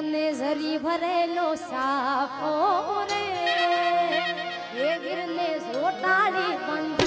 વીરને ઝરી ભરેલો સાફો રે. એ ગીરને સોટાડી બંધુ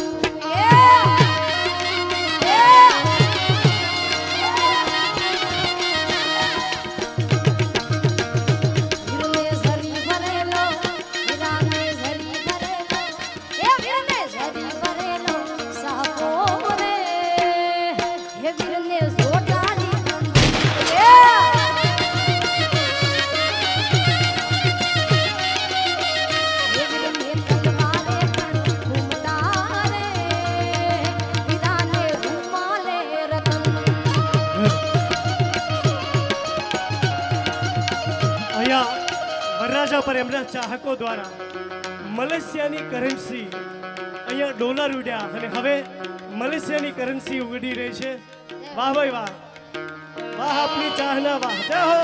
વરરાજા ચાહકો દ્વારા મલેશિયાની કરન્સી અહીંયા ડોલર ઉડ્યા અને હવે મલેશિયાની કરન્સી ઉડી રહી છે. વાહ ભાઈ વાહ. વાહ, આપની ચાહના વાહ. જય હો.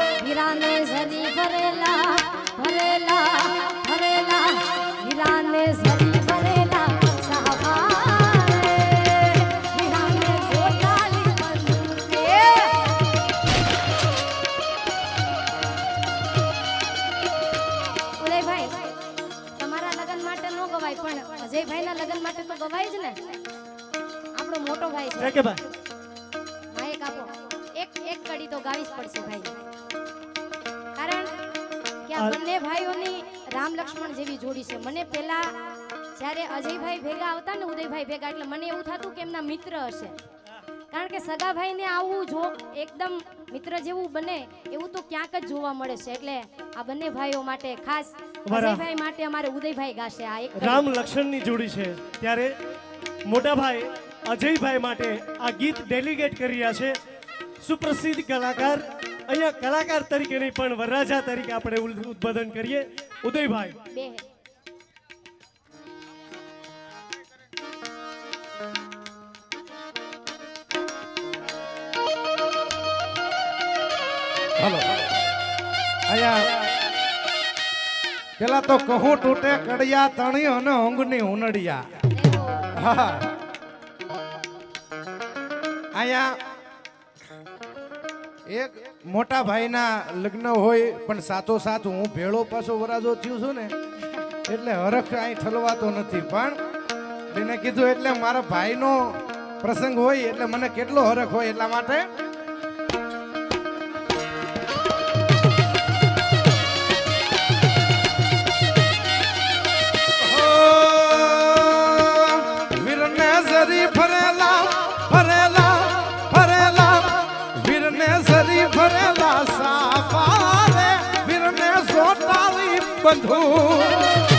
આ બંને ભાઈઓની રામ લક્ષ્મણ જેવી જોડી છે. મને પેલા જ્યારે અજયભાઈ ભેગા આવતા ને ઉદયભાઈ ભેગા એટલે મને એવું થતું કે એમના મિત્ર હશે. કારણ કે સગા ભાઈને આવું જો એકદમ મિત્ર જેવું બને એવું તો ક્યાંક જ જોવા મળે છે. એટલે આ બંને ભાઈઓ માટે ખાસ અજયભાઈ માટે અમારે ઉદયભાઈ ગાશે આ એક રામ રામ લક્ષ્મણની જોડી છે. ત્યારે મોટા ભાઈ અજયભાઈ માટે આ ગીત ડેલિગેટ કરી રહ્યા છે. સુપ્રસિદ્ધ કલાકાર અહીંયા કલાકાર તરીકે નહીં પણ વરરાજા તરીકે આપણે ઉદ્બોધન કરીએ. ઉદયભાઈ. હલો. અહીંયા પેલા તો કહું તૂટે કડિયા તણી અને ઊંઘની ઉનડિયા. અહીંયા એક મોટા ભાઈના લગ્ન હોય, પણ સાથો સાથ હું ભેળો પાછો વરાજો થયું છું ને, એટલે હરખ અહીં ઠલવાતો નથી. પણ એને કીધું, એટલે મારા ભાઈનો પ્રસંગ હોય, એટલે મને કેટલો હરખ હોય એટલા માટે Oh.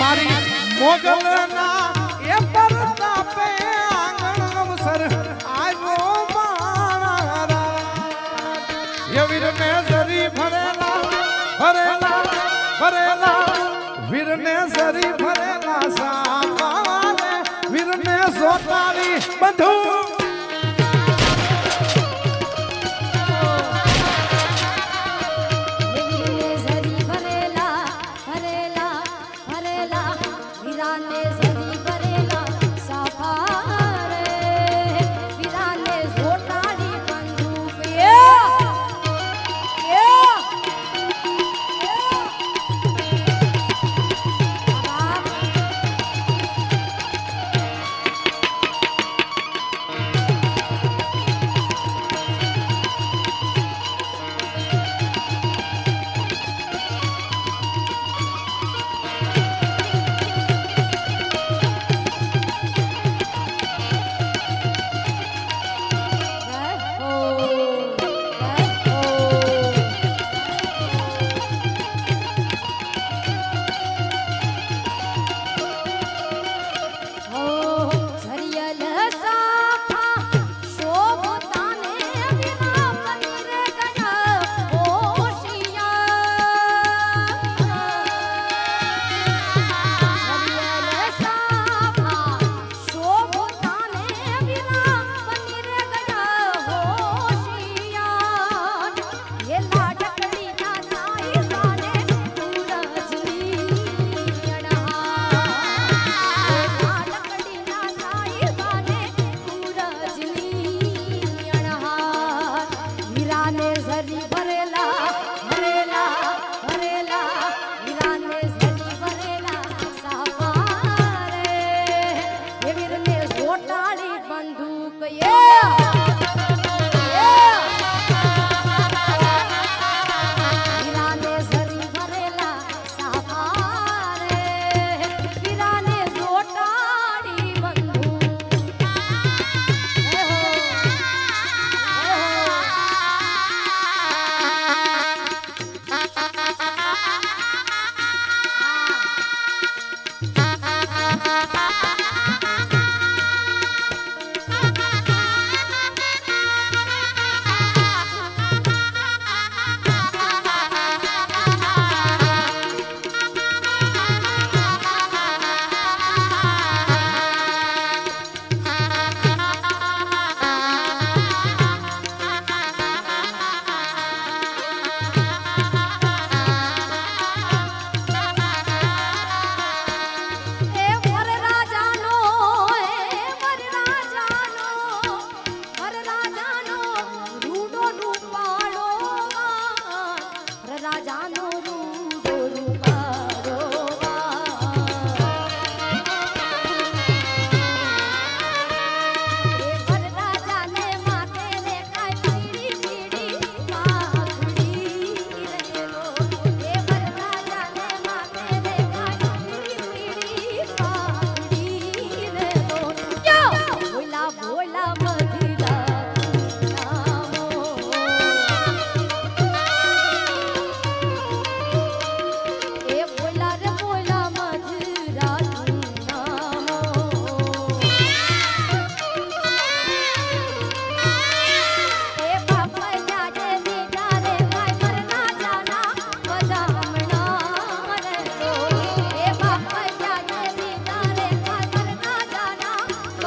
મારી મોગલના એ પરતાપે આંગણો સર આવ્યો મારા એ વીરને જરી ભરેલા ભરેલા ભરેલા. વીરને જરી ભરેલા સામાને વીરને સોતારી બંધુ. राने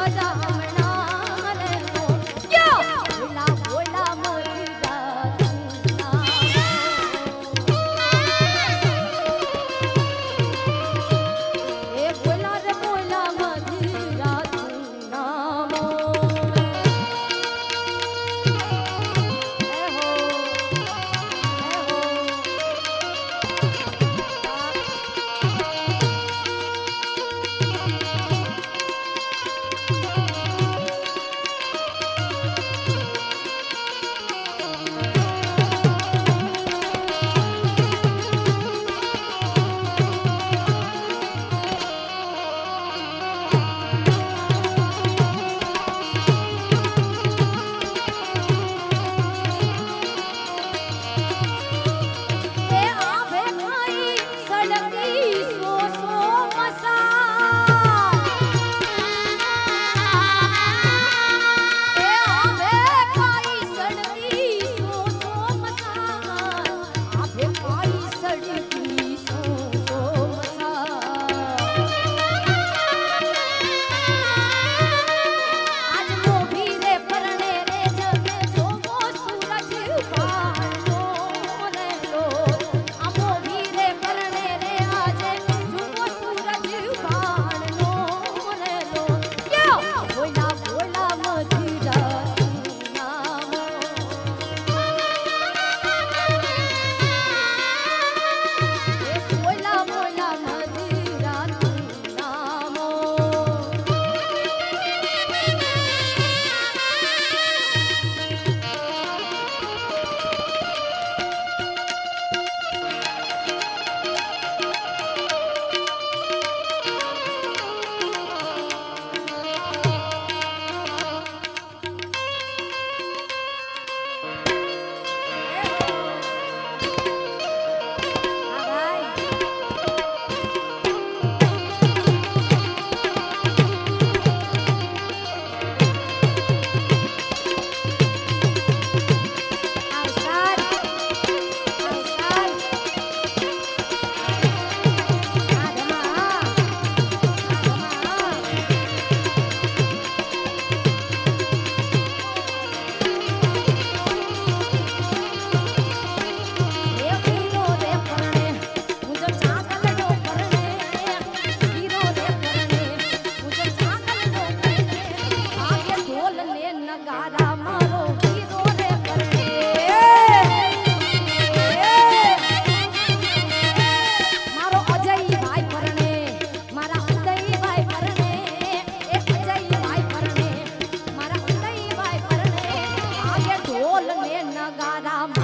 राजा ઢોલ ને નગારા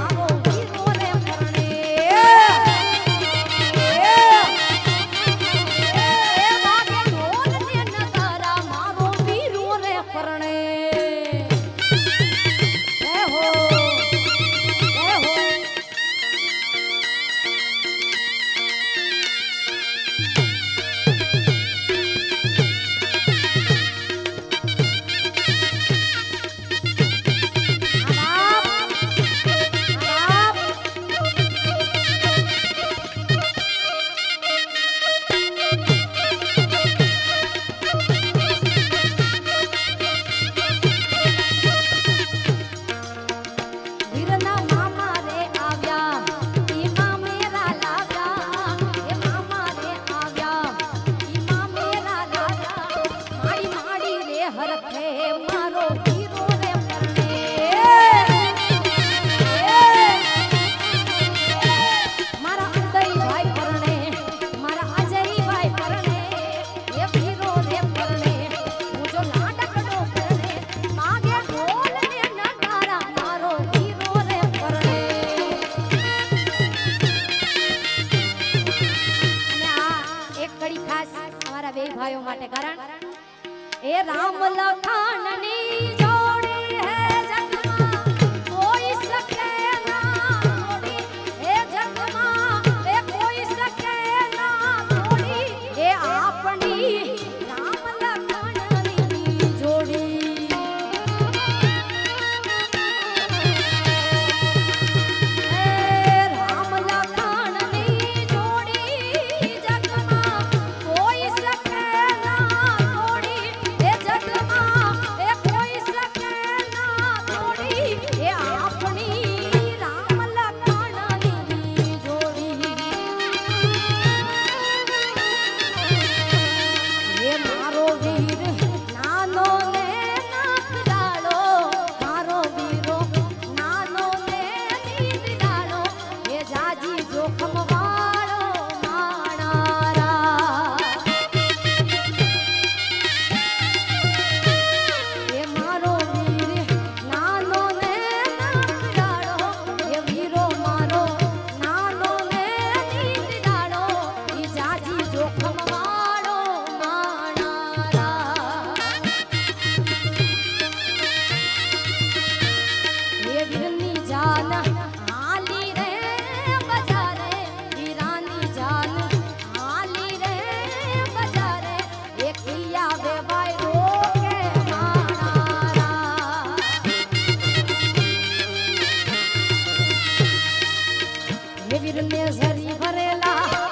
હે વીરને ઝરી ભરેલા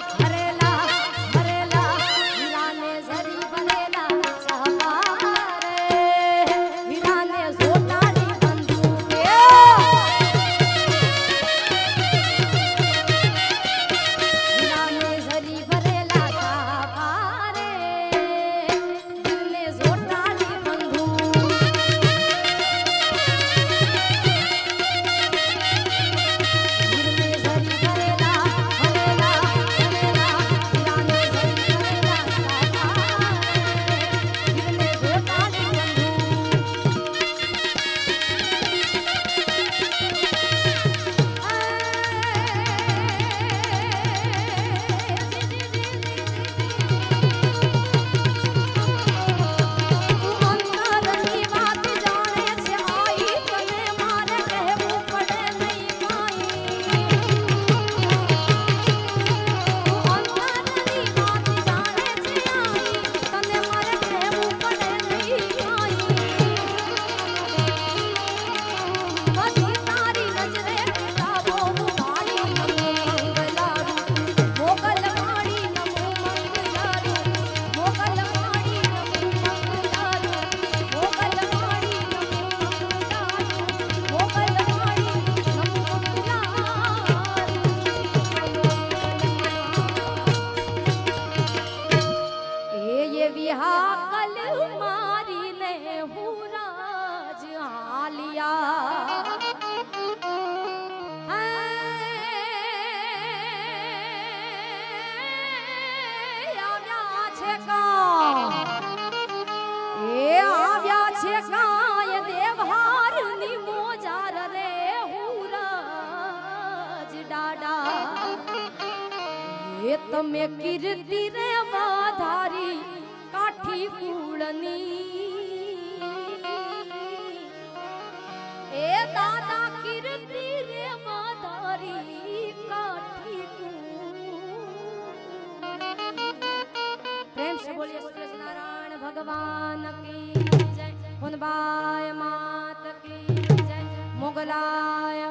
હે તમે કીર્તિ રે વાધારી કાઠી કુળની. એ દાદા કીર્તિ રે વાધારી કાઠી કુળ. પ્રેમ સે બોલીએ કૃષ્ણનારાયણ ભગવાન કી જય. હુનબાય માત કી જય. મોગલાય